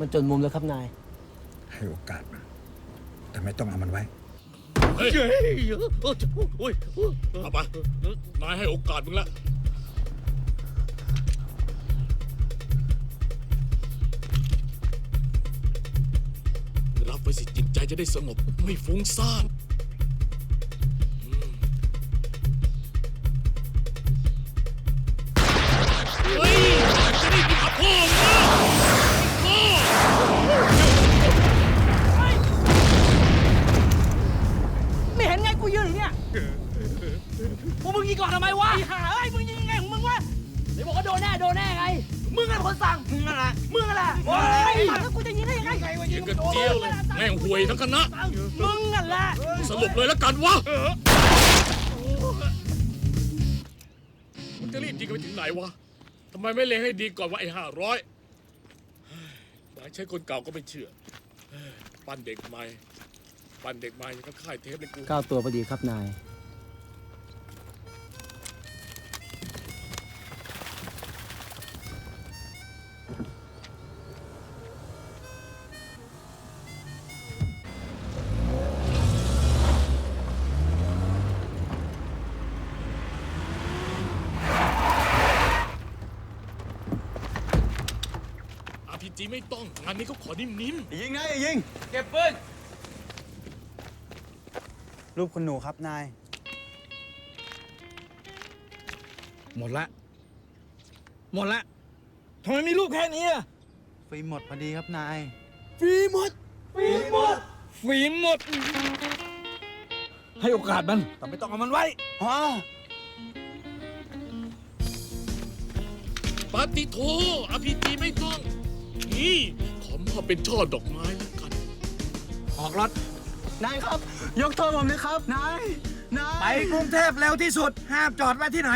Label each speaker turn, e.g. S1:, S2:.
S1: มันจนมุมแล้วครับนาย
S2: ให้โอกาสมัน แต่ไม่ต้องเอามันไว้
S3: เฮ้ย
S4: เฮ้ยเออโอ้ยโอ้ยโอ้ย
S3: เอาไป นายให้โอกาสมึงละ รับไว้สิจิตใจจะได้สงบไม่ฟุ้งซ่าน
S4: พวกมึงยิงก่อนทำไมวะ
S1: ไอ้ห่าเอ้ยมึงยิงยังไงของมึงวะไหนบอกว่าโดนแน่โดนแน่ไง มึงเป็นคนสั่ง
S4: มึงอะไร
S1: มึงอะไรโอ้ยสั่งแล้วกูจะยิงได้ยังไง
S3: ยิงกันเจียวเลยแม่งห่วยทั้งคณะ
S1: มึงนั่นแหละ
S3: สรุปเลยแล้วกันวะมันจะรีบยิงกันไปถึงไหนวะทำไมไม่เลงให้ดีก่อนว่าไอ้ห้าร้อยหมายใช้คนเก่าก็ไม่เชื่อเฮ้ยปั้นเด็กใหม่ ปั้นเด็กใหม่ยังก็ค่ายเทปเลยกู
S1: เก้าตัวพอดีครับนาย
S3: อาพีจีไม่ต้อง งานนี้เขาขอนิ่ม
S5: ยิงนะอย่ายิง
S4: เก็บปืน
S5: รูปคุณหนูครับนาย
S4: หมดละ หมดละทำไมมีลูกแค่นี้อะ
S5: ฟิล์มหมดพอดีครับนาย
S4: ฟรีหมด ฟรีหมด ฟรีหมด ให้โอกาสมัน แต่ไม่ต้องเอามันไว้
S5: อ๋อ
S3: ๆปาติโทอาพีจีไม่ต้อง นี่ ขอมอบเป็นช่อดอกไม้แล้วกัน
S4: ออกรถ
S5: นายครับ ยกโทษผมเลยครับ นาย นาย
S4: ไปกรุงเทพเร็วที่สุด ห้ามจอดไว้ที่ไหน